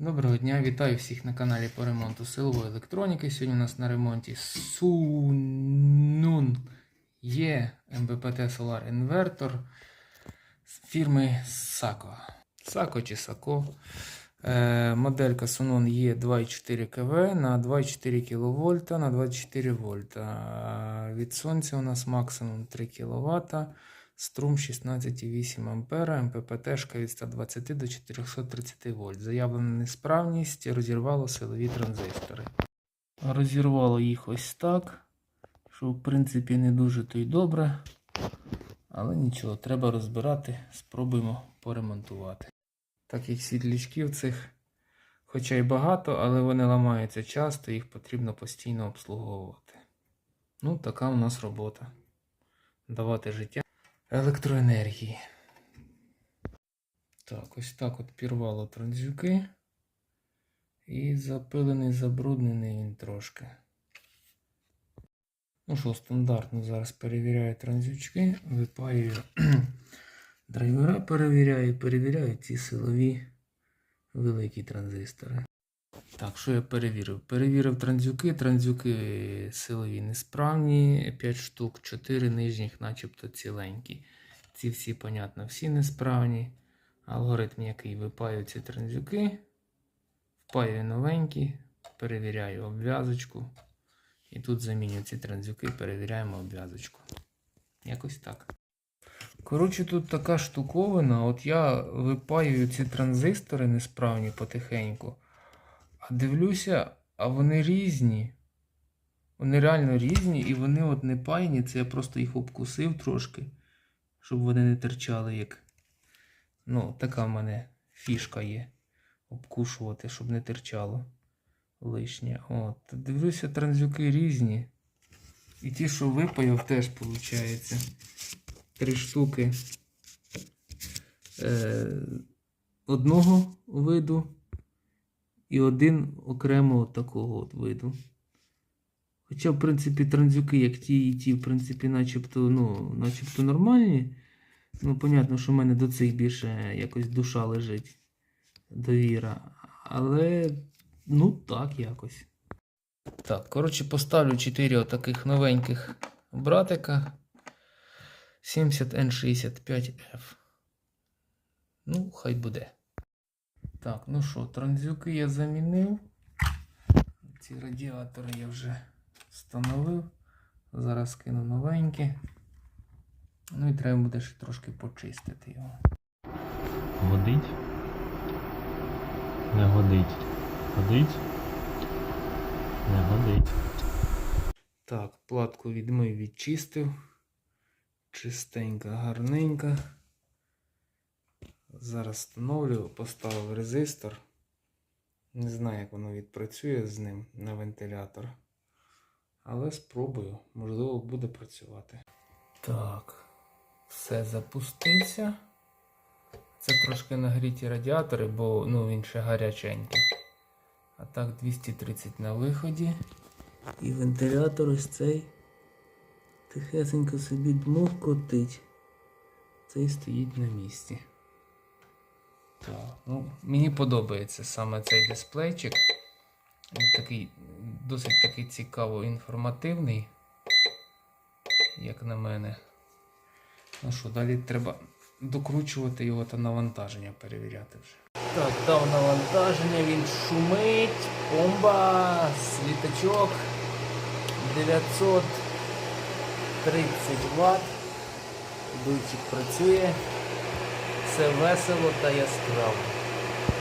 Доброго дня, вітаю всіх на каналі по ремонту силової електроніки. Сьогодні у нас на ремонті Sunun Є МБПТ Solar Inverter з фірми Sako. Sako чи Sako. Е, моделька Sunun є 2,4 кВ на 2,4 кВт на 24 вольта. Від сонця у нас максимум 3 кВт. Струм 16,8 А, МППТ від 120 до 430 вольт. Заявлена несправність, розірвало силові транзистори. Розірвало їх ось так, що в принципі не дуже то й добре. Але нічого, треба розбирати, спробуємо поремонтувати. Так як світлячків цих, хоча й багато, але вони ламаються часто, їх потрібно постійно обслуговувати. Ну, така у нас робота. Давати життя електроенергії. Так, ось так от пірвало транзюки. І запилений, забруднений він трошки. Ну що, стандартно зараз перевіряю транзючки, випаюю драйвера, перевіряю, перевіряю ці силові великі транзистори. Так, що я перевірив? Перевірив транзюки. Транзюки силові несправні, 5 штук, 4 нижніх, начебто ціленькі. Ці всі, понятно, всі несправні. Алгоритм, який випаю ці транзюки, впаюю новенькі, перевіряю обв'язочку. І тут заміню ці транзюки, перевіряємо обв'язочку. Якось так. Коротше, тут така штуковина. От я випаюю ці транзистори несправні потихеньку. Дивлюся, а вони різні. Вони реально різні, і вони от не пайні. Це я просто їх обкусив трошки, щоб вони не терчали як. Ну, така в мене фішка є. Обкушувати, щоб не терчало лишнє. От. Дивлюся, транзюки різні. І ті, що випаяв, теж виходить. Три штуки е, одного виду і один окремо такого от виду. Хоча, в принципі, транзюки, як ті і ті, в принципі, начебто, ну, начебто нормальні. Ну, понятно, що в мене до цих більше якось душа лежить. Довіра. Але, ну, так якось. Так, коротше, поставлю 4 отаких новеньких братика. 70N65F. Ну, хай буде. Так, ну що, транзюки я замінив. Ці радіатори я вже встановив. Зараз кину новенькі. Ну і треба буде ще трошки почистити його. Годить? Не годить. Годить? Не годить. Так, платку відмив, відчистив. Чистенька, гарненька. Зараз встановлю, поставив резистор. Не знаю, як воно відпрацює з ним на вентилятор. Але спробую, можливо, буде працювати. Так, все запустився. Це трошки нагріті радіатори, бо ну, він ще гаряченький. А так 230 на виході. І вентилятор ось цей тихесенько собі дмух котить. Цей стоїть на місці. Ну, мені подобається саме цей дисплейчик. Він такий досить такий цікаво інформативний, як на мене. Ну що, далі треба докручувати його та навантаження перевіряти вже. Так, дав навантаження, він шумить, бомба, світочок 930 Вт. Дуйчик працює. Все весело та яскраво.